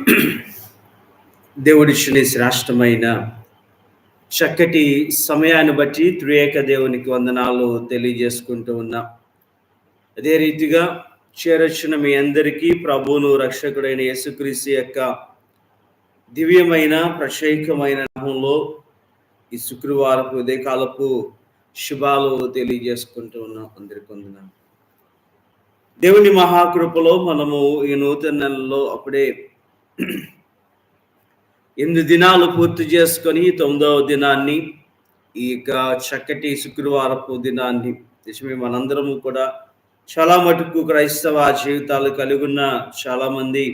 దేవుడిచ్చిన శ్రేష్టమైన చక్కటి సమయాన్ని బట్టి త్రియేక దేవునికి వందనాలు తెలియజేసుకుంటూ ఉన్నాం. అదే రీతిగా చేరొచ్చిన మీ అందరికీ ప్రభువును రక్షకుడైన యేసుక్రీస్తు యొక్క దివ్యమైన ప్రత్యేకమైన నామంలో ఈ శుక్రవారపు ఉదయకాలపు శుభాలు తెలియజేసుకుంటూ ఉన్నాం. అందరికి వందనాలు. దేవుని మహాకృపలో మనము ఈ నూతన నెలలో అప్పుడే ఎనిమిది దినాలు పూర్తి చేసుకొని తొమ్మిదవ దినాన్ని ఈ యొక్క చక్కటి శుక్రవారపు దినాన్ని నిజమే మనందరము కూడా చాలా మటుకు క్రైస్తవ జీవితాలు కలిగి ఉన్న చాలామంది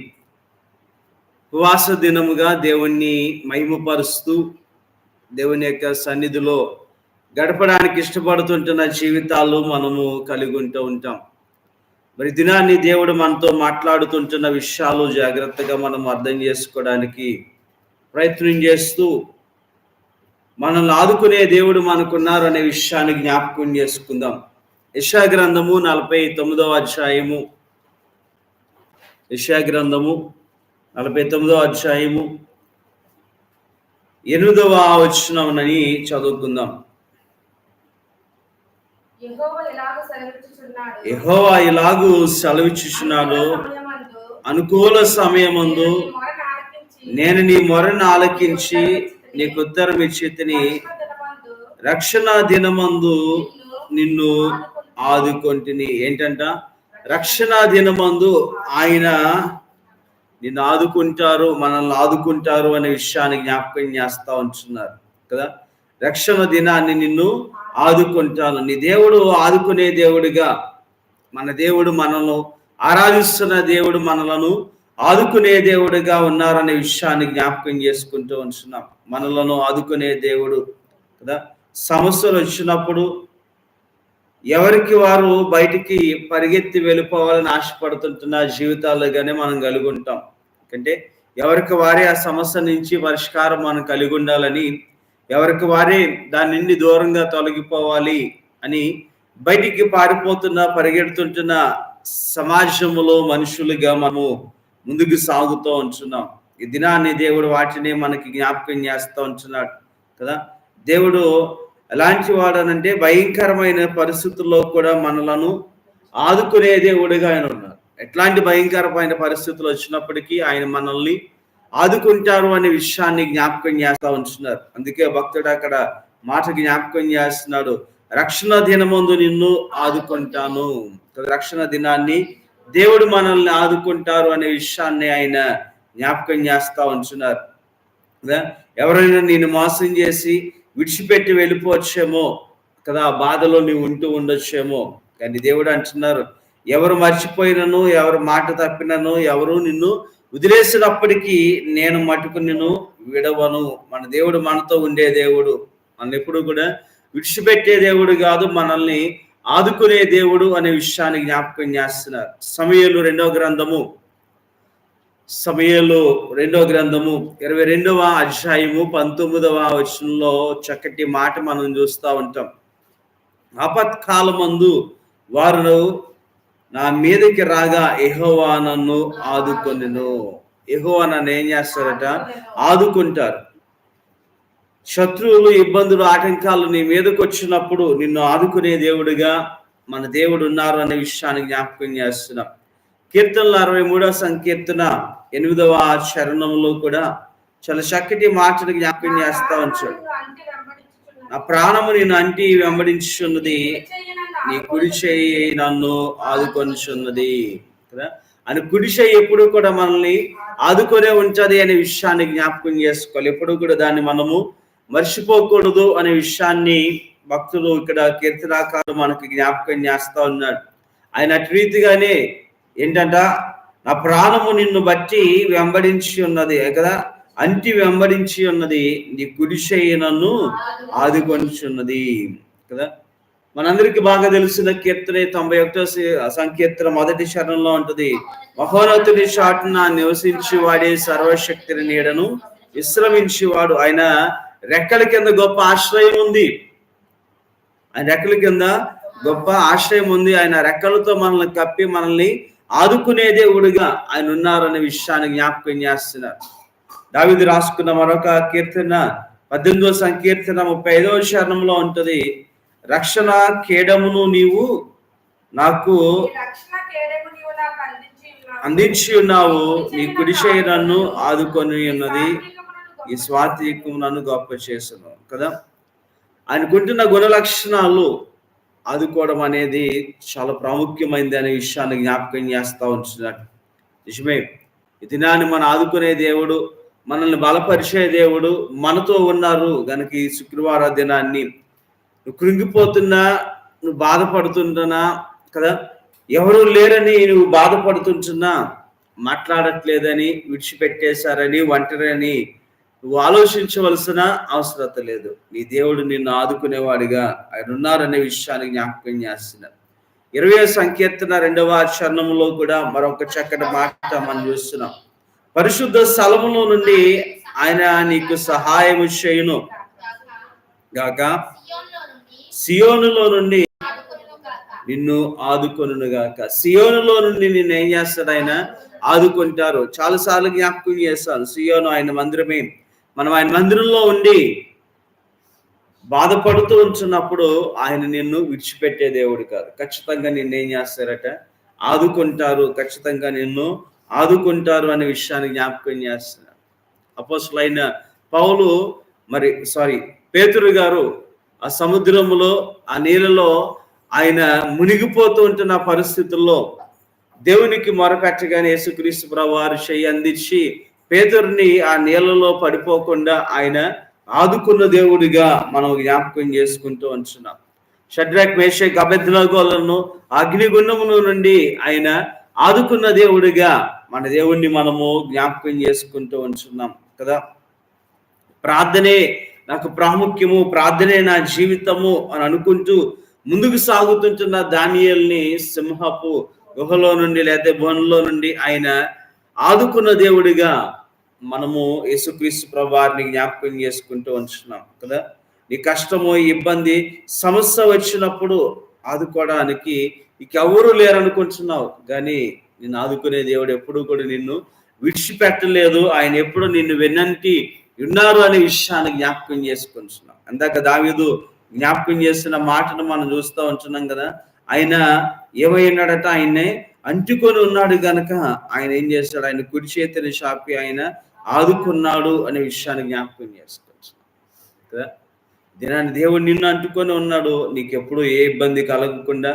ఉపవాస దినముగా దేవుణ్ణి మహిమపరుస్తూ దేవుని యొక్క సన్నిధిలో గడపడానికి ఇష్టపడుతుంటున్న జీవితాలు మనము కలిగి ఉంటూ ఉంటాం. మరి దినాన్ని దేవుడు మనతో మాట్లాడుతుంటున్న విషయాలు జాగ్రత్తగా మనం అర్థం చేసుకోవడానికి ప్రయత్నం చేస్తూ మనల్ని ఆదుకునే దేవుడు మనకున్నారు అనే విషయాన్ని జ్ఞాపకం చేసుకుందాం. యశా గ్రంథము నలభై తొమ్మిదవ అధ్యాయము. యశా గ్రంథము నలభై తొమ్మిదవ అధ్యాయము. ఎనిమిదవ వచనమునని చదువుకుందాం. యెహోవా ఇలాగ సెలవిచ్చుచున్నాడు. అనుకూల సమయమందు నేను నీ మొరను ఆలకించి నీకు ఉత్తరం ఇచ్చితిని రక్షణ దినమందు రక్షణ దినమందు నిన్ను ఆదుకొంటిని. ఏంటంట? రక్షణ దినమందు ఆయన నిన్ను ఆదుకుంటారు మనల్ని ఆదుకుంటారు అనే విషయాన్ని జ్ఞాపకం చేస్తా ఉంటున్నారు కదా? రక్షణ దినాన్ని నిన్ను ఆదుకుంటాను. నీ దేవుడు ఆదుకునే దేవుడిగా మన దేవుడు మనల్ని ఆరాధిస్తున్న దేవుడు మనలను ఆదుకునే దేవుడిగా ఉన్నారనే విషయాన్ని జ్ఞాపకం చేసుకుంటూ ఉంటున్నాం మనలను ఆదుకునే దేవుడు కదా. సమస్యలు వచ్చినప్పుడు ఎవరికి వారు బయటికి పరిగెత్తి వెళ్ళిపోవాలని ఆశపడుతుంటున్న జీవితాలుగానే మనం కలిగి ఉంటాం అంటే ఎవరికి వారే ఆ సమస్య నుంచి పరిష్కారం మనం కలిగి ఉండాలని ఎవరికి వారే దాని నుండి దూరంగా తొలగిపోవాలి అని బయటికి పారిపోతున్న పరిగెడుతుంటున్న సమాజంలో మనుషులుగా మనము ముందుకు సాగుతూ ఉంటున్నాం. ఈ దినాన్ని దేవుడు వాటిని మనకి జ్ఞాపకం చేస్తూ ఉంటున్నాడు కదా. దేవుడు ఎలాంటి వాడనంటే భయంకరమైన పరిస్థితుల్లో కూడా మనలను ఆదుకునే దేవుడిగా ఆయన ఉన్నారు ఎట్లాంటి భయంకరమైన పరిస్థితులు వచ్చినప్పటికీ ఆయన మనల్ని ఆదుకుంటారు అనే విషయాన్ని జ్ఞాపకం చేస్తూ ఉంటున్నారు అందుకే భక్తుడు అక్కడ మాట జ్ఞాపకం చేస్తున్నాడు. రక్షణ దినమందు నిన్ను ఆదుకుంటాను. రక్షణ దినాన్ని దేవుడు మనల్ని ఆదుకుంటారు అనే విషయాన్ని ఆయన జ్ఞాపకం చేస్తూ ఉంటున్నారు ఎవరైనా నేను మోసం చేసి విడిచిపెట్టి వెళ్ళిపోవచ్చేమో కదా? బాధలో నీవు ఉంటూ ఉండొచ్చేమో. కానీ దేవుడు అంటున్నారు ఎవరు మర్చిపోయినను ఎవరు మాట తప్పినను ఎవరు నిన్ను వదిలేసినప్పటికీ నేను మటుకు నిన్ను విడవను. మన దేవుడు మనతో ఉండే దేవుడు మన ఎప్పుడు కూడా విడిచిపెట్టే దేవుడు కాదు మనల్ని ఆదుకునే దేవుడు అనే విషయాన్ని జ్ఞాపకం చేస్తున్నారు. సమయలు రెండవ గ్రంథము. సమయలు రెండవ గ్రంథము ఇరవై రెండవ అధ్యాయము పంతొమ్మిదవ వచనంలో చక్కటి మాట మనం చూస్తూ ఉంటాం. ఆపత్కాలమందు వారు నా మీదకి రాగా ఎహోవా నన్ను ఆదుకొనిను ఎహోవా నన్ను ఏం చేస్తారట ఆదుకుంటారు. శత్రువులు ఇబ్బందులు ఆటంకాలు నీ మీదకు వచ్చినప్పుడు నిన్ను ఆదుకునే దేవుడిగా మన దేవుడు ఉన్నారు అనే విషయాన్ని జ్ఞాపకం చేస్తున్నాం. కీర్తనలు అరవై మూడవ సంకీర్తన ఎనిమిదవ చరణంలో కూడా చాలా చక్కటి మాటలు జ్ఞాపకం చేస్తా ఉంచాడు నా ప్రాణము నేను అంటి వెంబడించున్నది నీ కుడి చేయి నన్ను ఆదుకొనిచున్నది కదా? అని కుడి చేయి ఎప్పుడు కూడా మనల్ని ఆదుకొనే ఉంచది అనే విషయాన్ని జ్ఞాపకం చేసుకోవాలి. ఎప్పుడు కూడా దాన్ని మనము మర్చిపోకూడదు అనే విషయాన్ని భక్తులు ఇక్కడ కీర్తనాకారు మనకి జ్ఞాపకం చేస్తా ఉన్నాడు ఆయన అటు రీతిగానే ఏంటంట నా ప్రాణము నిన్ను బట్టి వెంబడించి ఉన్నది కదా? అంటి వెంబడించి ఉన్నది నీ కుడిచేయి నన్ను ఆదుకొనిచున్నది కదా? మనందరికి బాగా తెలిసిన కీర్తన తొంభై ఒకటో సంకీర్తన మొదటి శరణంలో ఉంటది. మహోన్నతుని చాటున నివసించి వాడే సర్వశక్తిని నీడను విశ్రమించి వాడు ఆయన రెక్కల కింద గొప్ప ఆశ్రయం ఉంది. ఆయన రెక్కల కింద గొప్ప ఆశ్రయం ఉంది. ఆయన రెక్కలతో మనల్ని కప్పి మనల్ని ఆదుకునే దేవుడిగా ఆయన ఉన్నారనే విషయాన్ని జ్ఞాపకం చేస్తున్నారు. దావిది రాసుకున్న మరొక కీర్తన పద్దెనిమిదో సంకీర్తన ముప్పై ఐదవ శరణంలో ఉంటుంది. రక్షణ కేడమును నీవు నాకు అందించి ఉన్నావు. నీ కుడిచేయి నన్ను ఆదుకొని ఉన్నది. ఈ స్వాతికం నన్ను గొప్ప చేసును కదా? ఆయనకుంటున్న గుణ లక్షణాలు ఆదుకోవడం అనేది చాలా ప్రాముఖ్యమైనది అనే విషయాన్ని జ్ఞాపకం చేస్తా ఉంటున్నాడు నిజమే. ఈ దినాన్ని మన ఆదుకునే దేవుడు మనల్ని బలపరిచే దేవుడు మనతో ఉన్నారు. గనక ఈ శుక్రవార దినాన్ని నువ్వు కృంగిపోతున్నా నువ్వు బాధపడుతుంటున్నా కదా? ఎవరు లేరని నువ్వు బాధపడుతుంటున్నా మాట్లాడట్లేదని విడిచిపెట్టేశారని ఒంటరని నువ్వు ఆలోచించవలసిన అవసరత లేదు. నీ దేవుడు నిన్ను ఆదుకునేవాడిగా. ఆయన ఉన్నారనే విషయాన్ని జ్ఞాపకం చేస్తున్నారు. ఇరవై సంకీర్తన రెండవ చరణంలో కూడా మరొక చక్కటి మాట మనం చూస్తున్నాం. పరిశుద్ధ స్థలములో నుండి ఆయన నీకు సహాయం చేయను. గాక సియోనులో నుండి నిన్ను ఆదుకొనును గాక సియోనులో నుండి నిన్ను ఏం చేస్తాడు ఆయన? ఆదుకుంటారు. చాలా సార్లు జ్ఞాపకం చేస్తాను. సియోను ఆయన మందిరమే. మనం ఆయన మందిరంలో ఉండి బాధపడుతూ ఉంటున్నప్పుడు ఆయన నిన్ను విడిచిపెట్టే దేవుడు కాదు. ఖచ్చితంగా నిన్ను ఏం చేస్తారట? ఆదుకుంటారు. ఖచ్చితంగా నిన్ను ఆదుకుంటారు అనే విషయాన్ని జ్ఞాపకం చేస్తున్నారు అపోసులైన పౌలు మరి సారీ పేతురు గారు ఆ సముద్రములో ఆ నీళ్ళలో ఆయన మునిగిపోతూ ఉంటున్న పరిస్థితుల్లో దేవునికి మొరపెట్టగానే యేసుక్రీస్తు వారు చెయ్యి అందించి పేదరిని ఆ నీళ్ళలో పడిపోకుండా ఆయన ఆదుకున్న దేవుడిగా మనం జ్ఞాపకం చేసుకుంటూ ఉంటున్నాం. షడ్రాక్ మేషక్ అభ్యర్థులను అగ్నిగుండమును నుండి ఆయన ఆదుకున్న దేవుడిగా మన దేవుణ్ణి మనము జ్ఞాపకం చేసుకుంటూ ఉంటున్నాం కదా. ప్రార్థనే నాకు ప్రాముఖ్యము ప్రార్థనే నా జీవితము అని అనుకుంటూ ముందుకు సాగుతుంటున్న దానియల్ని సింహపు గుహలో నుండి లేదా బోన్లో నుండి ఆయన ఆదుకున్న దేవుడిగా మనము యేసుక్రీస్తు ప్రభావారిని జ్ఞాపకం చేసుకుంటూ ఉంటున్నాం కదా? నీ కష్టము ఇబ్బంది సమస్య వచ్చినప్పుడు ఆదుకోవడానికి ఇంకెవరూ లేరనుకుంటున్నావు. కానీ నిన్ను ఆదుకునే దేవుడు ఎప్పుడు కూడా నిన్ను విడిచిపెట్టలేదు. ఆయన ఎప్పుడు నిన్ను వెన్నంటి ఉన్నారు అనే విషయాన్ని జ్ఞాపకం చేసుకుంటున్నాం. అందాక దావీదు జ్ఞాపకం చేస్తున్న మాటను మనం చూస్తూ ఉంటున్నాం కదా ఆయన ఏమై ఉన్నాడట? ఆయన్నే అంటుకొని ఉన్నాడు గనక ఆయన ఏం చేస్తాడు? ఆయన కుడి చేతిని షాపి ఆయన ఆదుకున్నాడు అనే విషయాన్ని జ్ఞాపకం చేసుకుంటున్నాం. కదా? దినాన్ని దేవుడు నిన్ను అంటుకొని ఉన్నాడు నీకు ఎప్పుడు ఏ ఇబ్బంది కలగకుండా.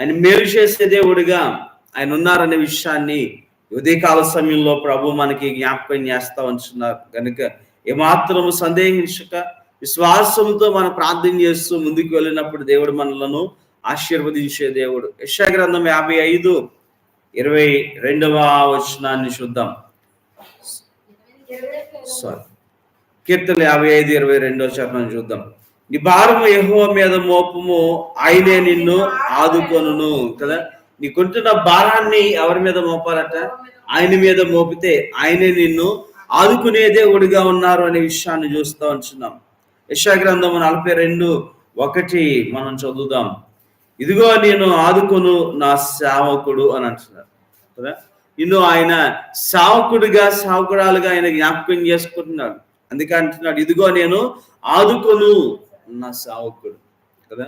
ఆయన మేలు చేసే దేవుడిగా ఆయన ఉన్నారనే విషయాన్ని ఉదయకాల సమయంలో ప్రభు మనకి జ్ఞాపకం చేస్తా ఉంటున్నారు. కనుక ఏమాత్రము సందేహించక విశ్వాసంతో మనం ప్రార్థన చేస్తూ ముందుకు వెళ్ళినప్పుడు దేవుడు మనలను ఆశీర్వదించే దేవుడు. యశా గ్రంథం యాభై ఐదు ఇరవై రెండవ వచనాన్ని చూద్దాం. సారీ కీర్తన యాభై ఐదు ఇరవై రెండవ చరణం చూద్దాం. నీ భారము యెహోవా మీద మోపము ఆయనే నిన్ను ఆదుకొనును కదా? నీకుంటున్న భారాన్ని ఎవరి మీద మోపాలట? ఆయన మీద మోపితే ఆయనే నిన్ను ఆదుకునే దేవుడిగా ఉన్నారు అనే విషయాన్ని చూస్తూ ఉంటున్నాం. యశాగ్రంథము నలభై రెండు ఒకటి మనం చదువుదాం. ఇదిగో నేను ఆదుకొను నా సేవకుడు అని అంటున్నారు. కదా? నిన్ను ఆయన సావకుడిగా సావకుడాలుగా ఆయన జ్ఞాపకం చేసుకుంటున్నాడు. అందుకే అంటున్నాడు ఇదిగో నేను ఆదుకొను నా సావకుడు. కదా?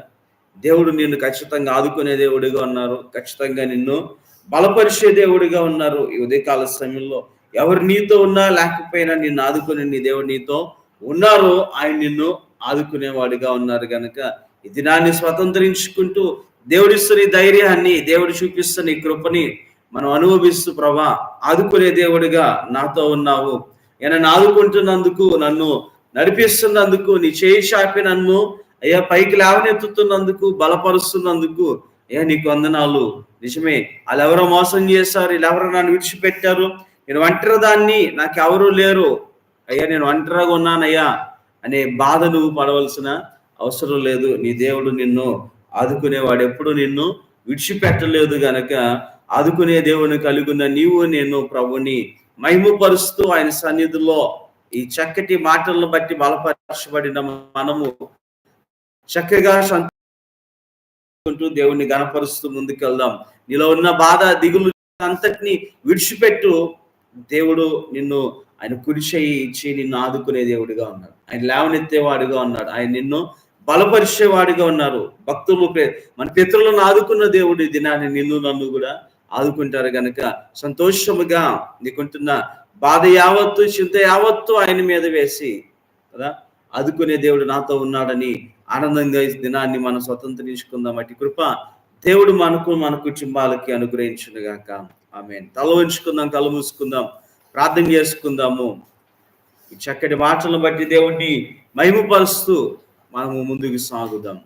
దేవుడు నిన్ను ఖచ్చితంగా ఆదుకునే దేవుడిగా ఉన్నారు. ఖచ్చితంగా నిన్ను బలపరిచే దేవుడిగా ఉన్నారు ఈ ఉదయకాల సమయంలో. ఎవరు నీతో ఉన్నా లేకపోయినా నిన్ను ఆదుకునే నీ దేవుడు నీతో ఉన్నారు ఆయన నిన్ను ఆదుకునేవాడిగా ఉన్నారు కనుక ఈ దినాన్ని స్వతంత్రించుకుంటూ దేవుడిస్తున్న ఈ ధైర్యాన్ని దేవుడు చూపిస్తున్న ఈ కృపని మనం అనుభవిస్తూ ప్రభా ఆదుకునే దేవుడిగా నాతో ఉన్నావు. నేను ఆదుకుంటున్నందుకు నన్ను నడిపిస్తున్నందుకు నీ చేయి చాపి నన్ను అయ్యా పైకి లేవనెత్తుతున్నందుకు బలపరుస్తున్నందుకు అయ్యా నీకు వందనాలు. నిజమే వాళ్ళు ఎవరో మోసం చేశారు వీళ్ళు ఎవరో నన్ను విడిచిపెట్టారు. నేను ఒంటరి దాన్ని నాకు ఎవరు లేరు. అయ్యా నేను ఒంటరిగా ఉన్నానయ్యా అనే బాధ నువ్వు పడవలసిన అవసరం లేదు. నీ దేవుడు నిన్ను ఆదుకునేవాడు ఎప్పుడు నిన్ను విడిచిపెట్టలేదు గనక ఆదుకునే దేవుని కలిగిన నీవు నేను ప్రభుని మహిమపరుస్తూ ఆయన సన్నిధిలో ఈ చక్కటి మాటలను బట్టి బలపరచబడిన మనము చక్కగా సంతూ దేవుణ్ణి గణపరుస్తూ ముందుకెళ్దాం. నీలో ఉన్న బాధ దిగులు అంతటిని విడిచిపెట్టు. దేవుడు నిన్ను ఆయన కురిచేయి ఇచ్చి నిన్ను ఆదుకునే దేవుడిగా ఉన్నాడు. ఆయన లేవనెత్తేవాడిగా ఉన్నాడు. ఆయన నిన్ను బలపరిచేవాడిగా ఉన్నారు. భక్తులు మన పితరులను ఆదుకున్న దేవుడు దినాన్ని నిన్ను నన్ను కూడా ఆదుకుంటారు గనక సంతోషముగా నీకుంటున్న బాధ యావత్తు చింత యావత్తు ఆయన మీద వేసి కదా ఆదుకునే దేవుడు నాతో ఉన్నాడని ఆనందంగా ఈ దినాన్ని మనం స్వతంత్రించుకుందాం. అటు కృప దేవుడు మనకు మన కుటుంబాలకి అనుగ్రహించుగాక ఆమె తల ఉంచుకుందాం కళ్ళు మూసుకుందాం ప్రార్థన చేసుకుందాము. ఈ చక్కటి మాటలను బట్టి దేవుణ్ణి మహిమపరుస్తూ మనము ముందుకు సాగుదాం.